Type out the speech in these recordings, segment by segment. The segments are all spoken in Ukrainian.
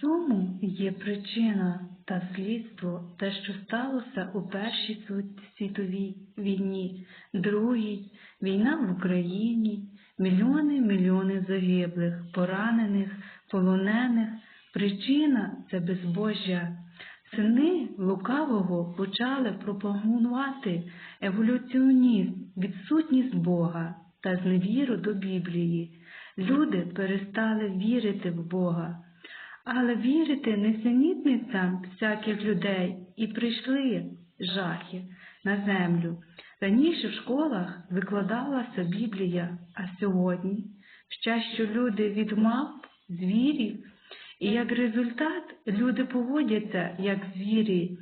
цьому є причина та слідство те, що сталося у Першій світовій війні, Другій, війна в Україні, мільйони мільйони загиблих, поранених, полонених. Причина це безбожжя. Сини лукавого почали пропагувати еволюціонізм, відсутність Бога та зневіру до Біблії. Люди перестали вірити в Бога, але вірити несенітницям всяких людей і прийшли жахи на землю. Раніше в школах викладалася Біблія, а сьогодні вчать, що люди від мавп, звірів, і як результат люди поводяться як звірі.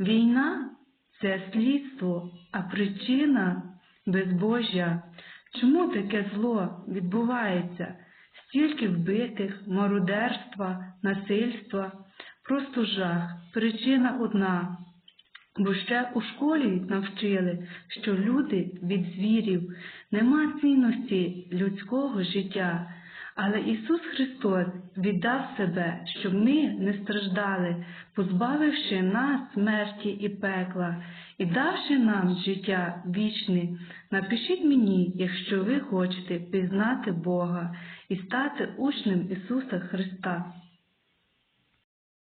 Війна це слідство, а причина безбожжя. Чому таке зло відбувається? Стільки вбитих, мародерства, насильства, просто жах. Причина одна. Бо ще у школі навчили, що люди від звірів нема цінності людського життя. Але Ісус Христос віддав себе, щоб ми не страждали, позбавивши нас смерті і пекла, і давши нам життя вічне. Напишіть мені, якщо ви хочете пізнати Бога і стати учнем Ісуса Христа.